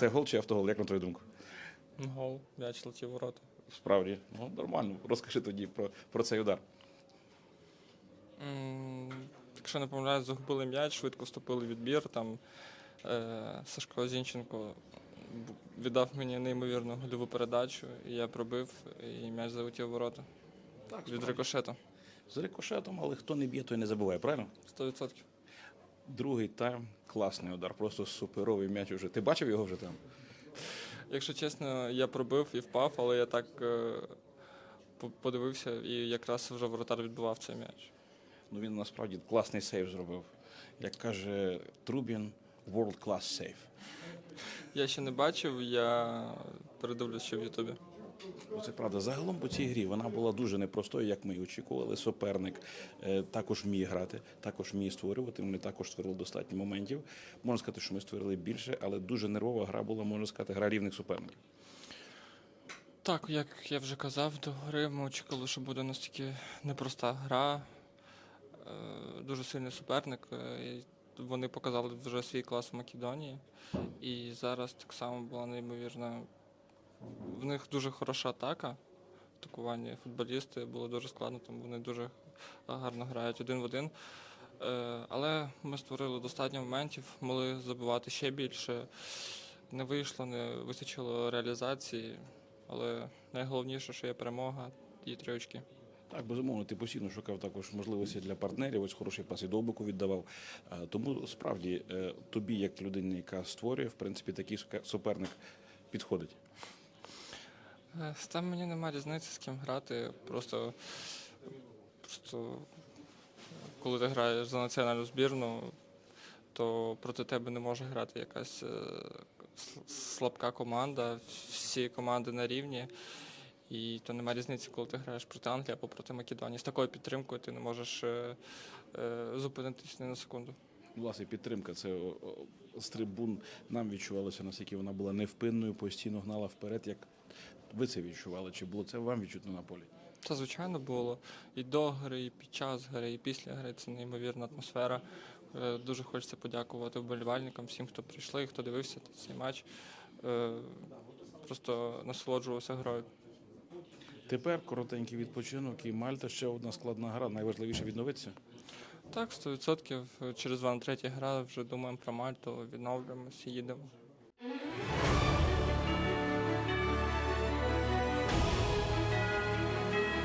Це гол чи автогол, як на твою думку? Гол, м'яч летів ворота. Справді, ну нормально. Розкажи тоді про, про цей удар. М, Якщо не помиляюсь, загубили м'яч, швидко вступили в відбір. Там е, Сашко Зінченко б- віддав мені неймовірну гольову передачу, і я пробив, і м'яч залетів в ворота Так, від рикошета. З рикошетом, але хто не б'є, той не забуває, правильно? 100%. Другий тайм класний удар, просто суперовий м'яч уже. Ти бачив його вже там? Якщо чесно, я пробив і впав, але я так е, подивився і якраз вже воротар відбивав цей м'яч. Ну він насправді класний сейв зробив. Як каже Трубін, world class save. Я ще не бачив, я передивлюсь ще в Ютубі. Ну, Це правда. Загалом по цій грі вона була дуже непростою, як ми і очікували. Суперник е, також вміє грати, також вміє створювати. Вони також створили достатньо моментів. Можна сказати, що ми створили більше, але дуже нервова гра була, можна сказати, гра рівних суперників. Так, як я вже казав, до гри ми очікували, що буде настільки непроста гра, е, дуже сильний суперник. е, Вони показали вже свій клас в Македонії. І зараз так само була неймовірна. В них дуже хороша атака. Атакування футболісти було дуже складно, там вони дуже гарно грають один в один. Е, Але ми створили достатньо моментів, могли забивати ще більше. Не вийшло, не вистачило реалізації. Але найголовніше, що є перемога і три очки. Так, безумовно, ти постійно шукав також можливості для партнерів. Ось хороший пас і довбику віддавав. Е, Тому справді е, тобі, як людині, яка створює, в принципі, такий суперник підходить. Е, Там мені немає різниці, з ким грати. Просто, просто коли ти граєш за національну збірну, то проти тебе не може грати якась е, слабка команда. Всі команди на рівні. І то немає різниці, коли ти граєш проти Англії або проти Македонії. З такою підтримкою ти не можеш е, е, зупинитись ні на секунду. Власне, підтримка це з трибун нам відчувалося, наскільки вона була невпинною, постійно гнала вперед. Як ви це відчували? Чи було це вам відчутно на полі? Це звичайно було і до гри, і під час гри, і після гри. Це неймовірна атмосфера. Е, Дуже хочеться подякувати вболівальникам, всім, хто прийшли, хто дивився цей матч. Е, Просто насолоджувався грою. Тепер коротенький відпочинок і Мальта ще одна складна гра. Найважливіше відновитися. Так, 100%. Через два на третя гра вже думаємо про Мальту, відновлюємося, їдемо.